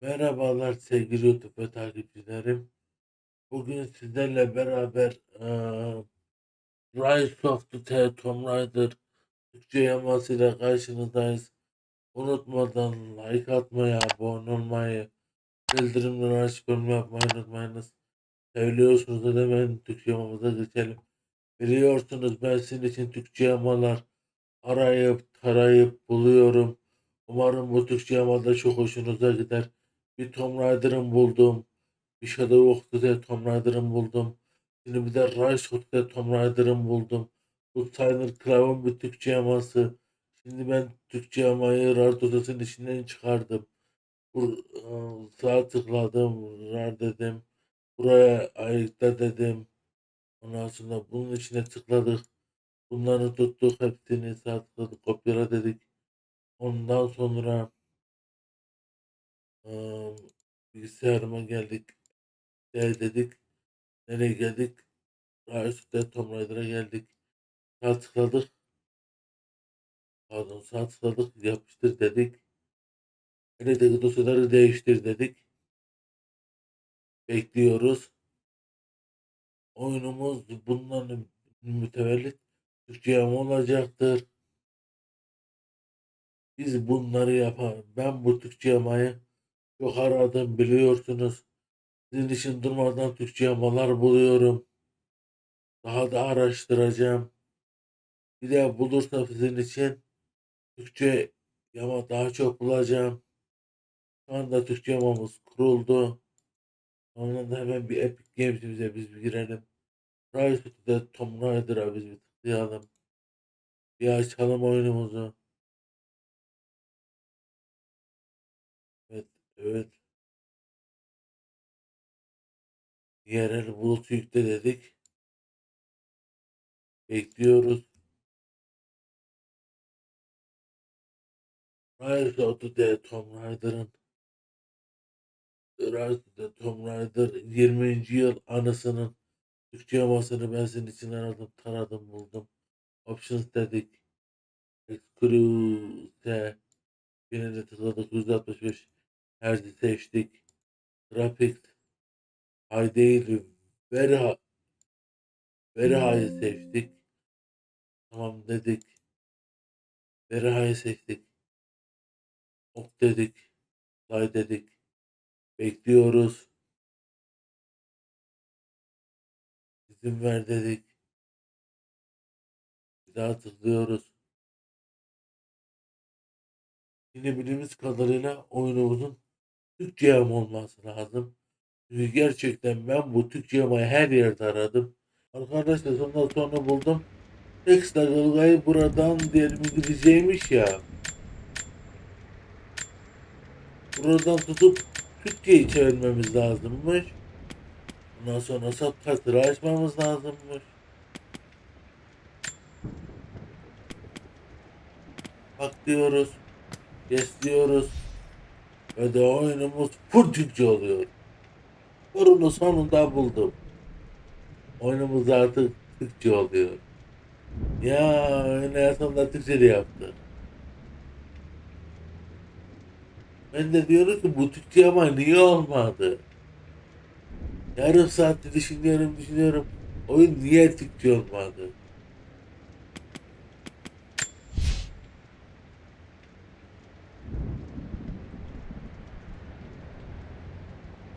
Merhabalar sevgili YouTube takipçilerim. Bugün sizlerle beraber eee Rise of the T- Tomb Raider Türkçe yamasıyla karşınızdayız. Unutmadan like atmayı, abone olmayı, bildirimleri açıp yorum yapmayı unutmayınız. Seviliyorsunuz da hemen Türkçe yamamıza geçelim. Biliyorsunuz ben sizin için Türkçe yamalar arayıp tarayıp buluyorum. Umarım bu Türkçe yamada çok hoşunuza gider. Bir Tomb Raider'ım buldum. Bir Shadow of the Dead Tomb Raider'ım buldum. Şimdi bir de Rise of the Tomb Raider'ım buldum. Bu Tyler Crave'ın bir Türkçe yaması. Şimdi ben Türkçe yamayı RAR içinden çıkardım. Bu, ıı, sağa tıkladım, RAR dedim. Buraya ayıkla dedim. Ondan sonra bunun içine tıkladık. Bunları tuttuk hepsini sağ tıkladık kopyala dedik. Ondan sonra ıı, bilgisayarıma geldik. Gel dedik. Nereye geldik? Rise Tomb Raider'a geldik. Sağ tıkladık. Pardon sağ tıkladık. Yapıştır dedik. Eldeki dosyaları değiştir dedik. Bekliyoruz. Oyunumuz bundan mütevellit Türkçe yama olacaktır. Biz bunları yapar. Ben bu Türkçe yamayı çok aradım biliyorsunuz. Sizin için durmadan Türkçe yamalar buluyorum. Daha da araştıracağım. Bir de bulursam sizin için Türkçe yama daha çok bulacağım. Şu anda Türkçe yamamız kuruldu. Ondan da hemen bir Epic Games'imize biz bir girelim. The Tomb Raider'a biz bir tıklayalım. Bir açalım oyunumuzu. Evet. Yerel bulut yükle dedik. Bekliyoruz. Rise of the Tomb Raider'ın Rise of the Tomb Raider 20. yıl anısının Türkçe yamasını ben senin için aradım, taradım, buldum. Options dedik. Exclude Birine tıkladık 165 Hz'i seçtik. Very high Very High'ı seçtik. Tamam dedik. High'ı seçtik. Ok dedik. Play dedik. Bekliyoruz. İzin ver dedik. Bir daha tıklıyoruz. Yine bildiğimiz kadarıyla oyunumuzun Türkçe yama olması lazım. Çünkü gerçekten ben bu Türkçe yamayı her yerde aradım. Arkadaşlar sondan sonra buldum. Ekstra Galga'yı buradan diyelim İngilizceymiş ya. Buradan tutup Türkçe'yi çevirmemiz lazımmış. Ondan sonra subtitle'ı açmamız lazımmış. Bak diyoruz. Yes diyoruz. Ve de oyunumuz full Türkçe oluyor. Bunu sonunda buldum. Oyunumuz artık Türkçe oluyor. Ya en sonunda Türkçe de yaptı. Ben de diyorum ki bu Türkçe ama niye olmadı? Yarım saatte düşünüyorum düşünüyorum. Oyun niye Türkçe olmadı?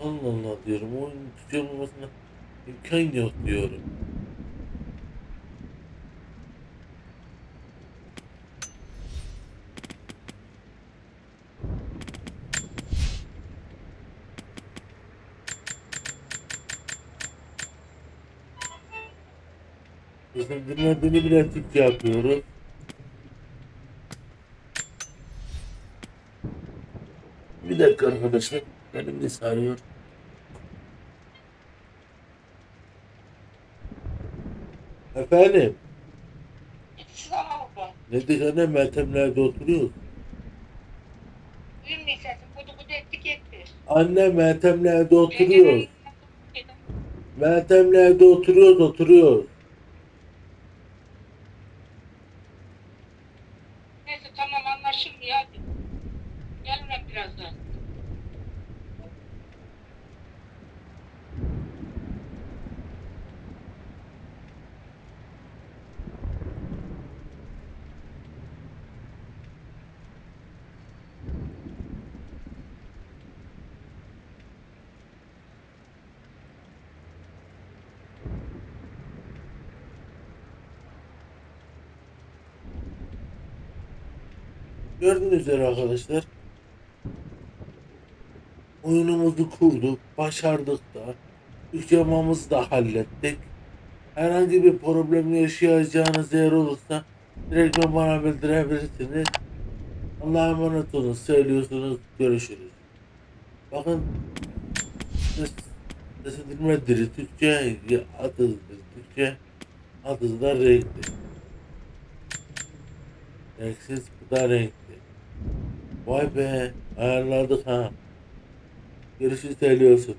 Allah Allah diyorum. Oyunun Türkçe olmamasına imkan yok diyorum. Bizim dinlediğini bile Türkçe yapıyoruz. Bir dakika arkadaşlar. Benim de sarıyor. Efendim? Sağ ol. Nedik anne Meltemler'de oturuyoruz. Duyum sesin kudu kudu ettik etti. Anne Meltemler'de oturuyoruz. Meltemler'de oturuyoruz oturuyoruz. Gördüğünüz üzere arkadaşlar oyunumuzu kurduk, başardık da, yüklemamızı da hallettik. Herhangi bir problem yaşayacağınız yer olursa direkt bana bildirebilirsiniz. Allah'a emanet olun. Söylüyorsunuz. Görüşürüz. Bakın ses, ses edilme dili Türkçe, adı dili Türkçe, adı da renkli. Renksiz bu da renkli. Vay be ayarladık ha. Görüşü söylüyorsunuz.